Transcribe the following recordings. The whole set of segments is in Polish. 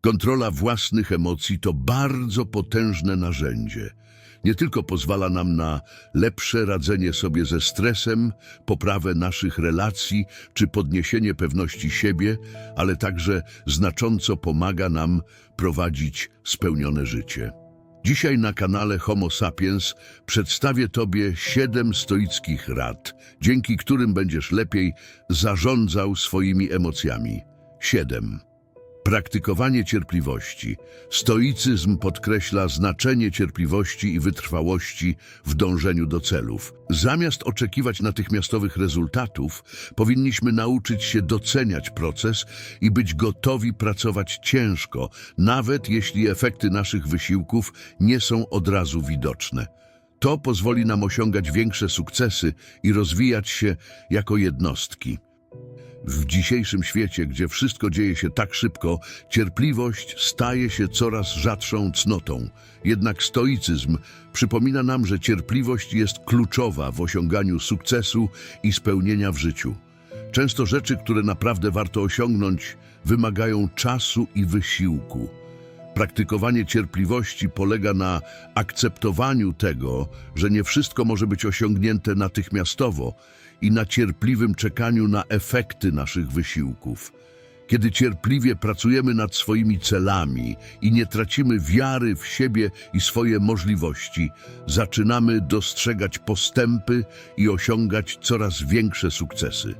Kontrola własnych emocji to bardzo potężne narzędzie. Nie tylko pozwala nam na lepsze radzenie sobie ze stresem, poprawę naszych relacji czy podniesienie pewności siebie, ale także znacząco pomaga nam prowadzić spełnione życie. Dzisiaj na kanale Homo Sapiens przedstawię Tobie siedem stoickich rad, dzięki którym będziesz lepiej zarządzał swoimi emocjami. Siedem. Praktykowanie cierpliwości. Stoicyzm podkreśla znaczenie cierpliwości i wytrwałości w dążeniu do celów. Zamiast oczekiwać natychmiastowych rezultatów, powinniśmy nauczyć się doceniać proces i być gotowi pracować ciężko, nawet jeśli efekty naszych wysiłków nie są od razu widoczne. To pozwoli nam osiągać większe sukcesy i rozwijać się jako jednostki. W dzisiejszym świecie, gdzie wszystko dzieje się tak szybko, cierpliwość staje się coraz rzadszą cnotą. Jednak stoicyzm przypomina nam, że cierpliwość jest kluczowa w osiąganiu sukcesu i spełnienia w życiu. Często rzeczy, które naprawdę warto osiągnąć, wymagają czasu i wysiłku. Praktykowanie cierpliwości polega na akceptowaniu tego, że nie wszystko może być osiągnięte natychmiastowo i na cierpliwym czekaniu na efekty naszych wysiłków. Kiedy cierpliwie pracujemy nad swoimi celami i nie tracimy wiary w siebie i swoje możliwości, zaczynamy dostrzegać postępy i osiągać coraz większe sukcesy.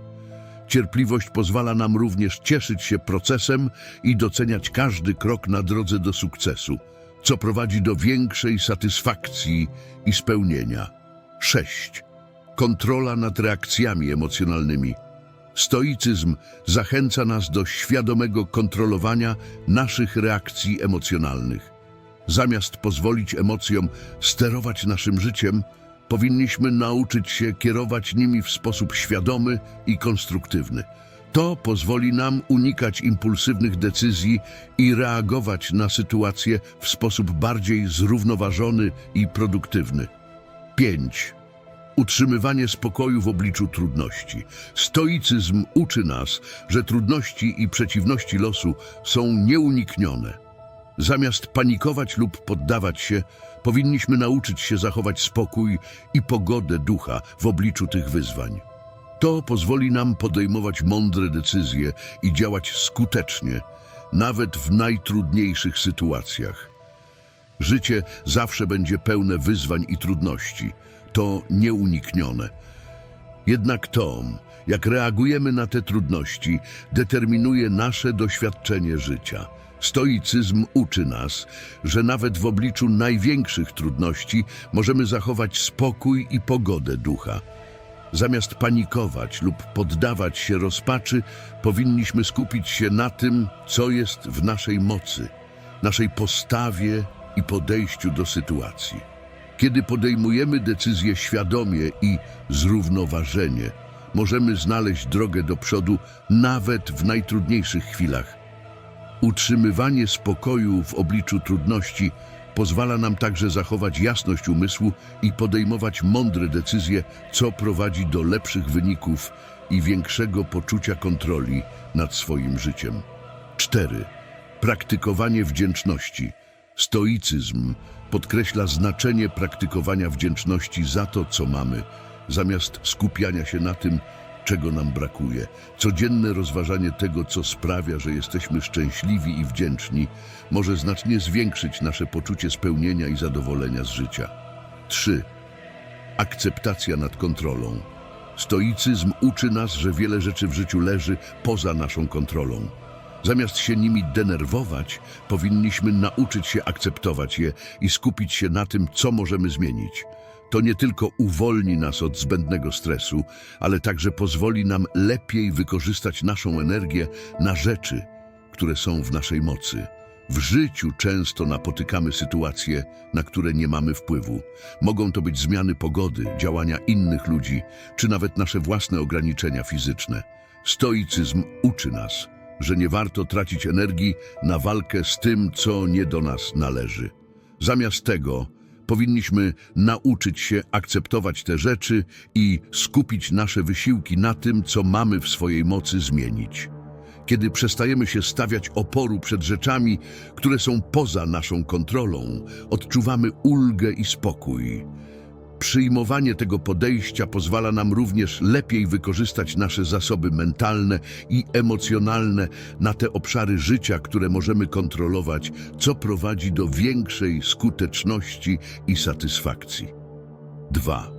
Cierpliwość pozwala nam również cieszyć się procesem i doceniać każdy krok na drodze do sukcesu, co prowadzi do większej satysfakcji i spełnienia. 6. Kontrola nad reakcjami emocjonalnymi. Stoicyzm zachęca nas do świadomego kontrolowania naszych reakcji emocjonalnych. Zamiast pozwolić emocjom sterować naszym życiem, powinniśmy nauczyć się kierować nimi w sposób świadomy i konstruktywny. To pozwoli nam unikać impulsywnych decyzji i reagować na sytuacje w sposób bardziej zrównoważony i produktywny. 5. Utrzymywanie spokoju w obliczu trudności. Stoicyzm uczy nas, że trudności i przeciwności losu są nieuniknione. Zamiast panikować lub poddawać się, powinniśmy nauczyć się zachować spokój i pogodę ducha w obliczu tych wyzwań. To pozwoli nam podejmować mądre decyzje i działać skutecznie, nawet w najtrudniejszych sytuacjach. Życie zawsze będzie pełne wyzwań i trudności. To nieuniknione. Jednak to, jak reagujemy na te trudności, determinuje nasze doświadczenie życia. Stoicyzm uczy nas, że nawet w obliczu największych trudności możemy zachować spokój i pogodę ducha. Zamiast panikować lub poddawać się rozpaczy, powinniśmy skupić się na tym, co jest w naszej mocy, naszej postawie i podejściu do sytuacji. Kiedy podejmujemy decyzje świadomie i zrównoważenie, możemy znaleźć drogę do przodu nawet w najtrudniejszych chwilach. Utrzymywanie spokoju w obliczu trudności pozwala nam także zachować jasność umysłu i podejmować mądre decyzje, co prowadzi do lepszych wyników i większego poczucia kontroli nad swoim życiem. 4. Praktykowanie wdzięczności. Stoicyzm podkreśla znaczenie praktykowania wdzięczności za to, co mamy, zamiast skupiania się na tym, czego nam brakuje. Codzienne rozważanie tego, co sprawia, że jesteśmy szczęśliwi i wdzięczni, może znacznie zwiększyć nasze poczucie spełnienia i zadowolenia z życia. 3. Akceptacja nad kontrolą. Stoicyzm uczy nas, że wiele rzeczy w życiu leży poza naszą kontrolą. Zamiast się nimi denerwować, powinniśmy nauczyć się akceptować je i skupić się na tym, co możemy zmienić. To nie tylko uwolni nas od zbędnego stresu, ale także pozwoli nam lepiej wykorzystać naszą energię na rzeczy, które są w naszej mocy. W życiu często napotykamy sytuacje, na które nie mamy wpływu. Mogą to być zmiany pogody, działania innych ludzi, czy nawet nasze własne ograniczenia fizyczne. Stoicyzm uczy nas, że nie warto tracić energii na walkę z tym, co nie do nas należy. Zamiast tego powinniśmy nauczyć się akceptować te rzeczy i skupić nasze wysiłki na tym, co mamy w swojej mocy zmienić. Kiedy przestajemy się stawiać oporu przed rzeczami, które są poza naszą kontrolą, odczuwamy ulgę i spokój. Przyjmowanie tego podejścia pozwala nam również lepiej wykorzystać nasze zasoby mentalne i emocjonalne na te obszary życia, które możemy kontrolować, co prowadzi do większej skuteczności i satysfakcji. 2.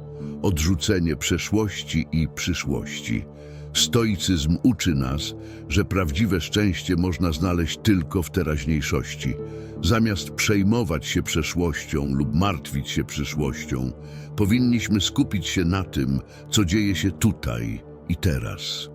Odrzucenie przeszłości i przyszłości. Stoicyzm uczy nas, że prawdziwe szczęście można znaleźć tylko w teraźniejszości. Zamiast przejmować się przeszłością lub martwić się przyszłością, powinniśmy skupić się na tym, co dzieje się tutaj i teraz.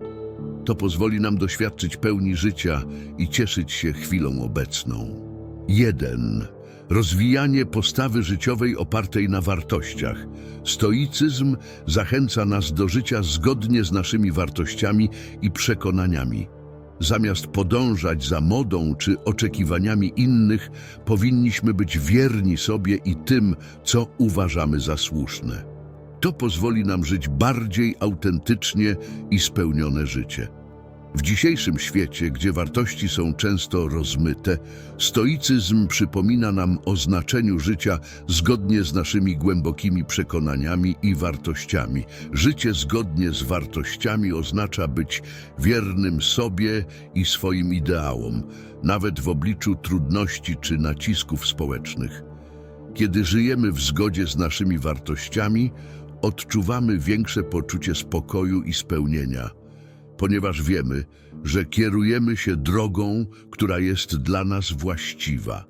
To pozwoli nam doświadczyć pełni życia i cieszyć się chwilą obecną. 1. Rozwijanie postawy życiowej opartej na wartościach. Stoicyzm zachęca nas do życia zgodnie z naszymi wartościami i przekonaniami. Zamiast podążać za modą czy oczekiwaniami innych, powinniśmy być wierni sobie i tym, co uważamy za słuszne. To pozwoli nam żyć bardziej autentycznie i spełnione życie. W dzisiejszym świecie, gdzie wartości są często rozmyte, stoicyzm przypomina nam o znaczeniu życia zgodnie z naszymi głębokimi przekonaniami i wartościami. Życie zgodnie z wartościami oznacza być wiernym sobie i swoim ideałom, nawet w obliczu trudności czy nacisków społecznych. Kiedy żyjemy w zgodzie z naszymi wartościami, odczuwamy większe poczucie spokoju i spełnienia ponieważ wiemy, że kierujemy się drogą, która jest dla nas właściwa.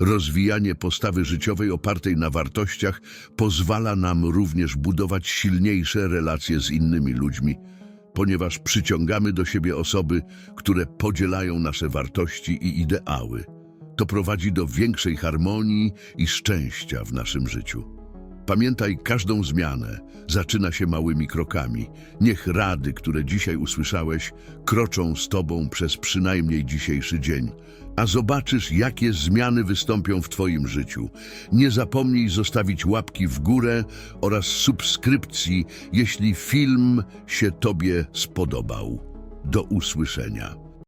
Rozwijanie postawy życiowej opartej na wartościach pozwala nam również budować silniejsze relacje z innymi ludźmi, ponieważ przyciągamy do siebie osoby, które podzielają nasze wartości i ideały. To prowadzi do większej harmonii i szczęścia w naszym życiu. Pamiętaj, każdą zmianę zaczyna się małymi krokami. Niech rady, które dzisiaj usłyszałeś, kroczą z Tobą przez przynajmniej dzisiejszy dzień, a zobaczysz, jakie zmiany wystąpią w Twoim życiu. Nie zapomnij zostawić łapki w górę oraz subskrypcji, jeśli film się Tobie spodobał. Do usłyszenia.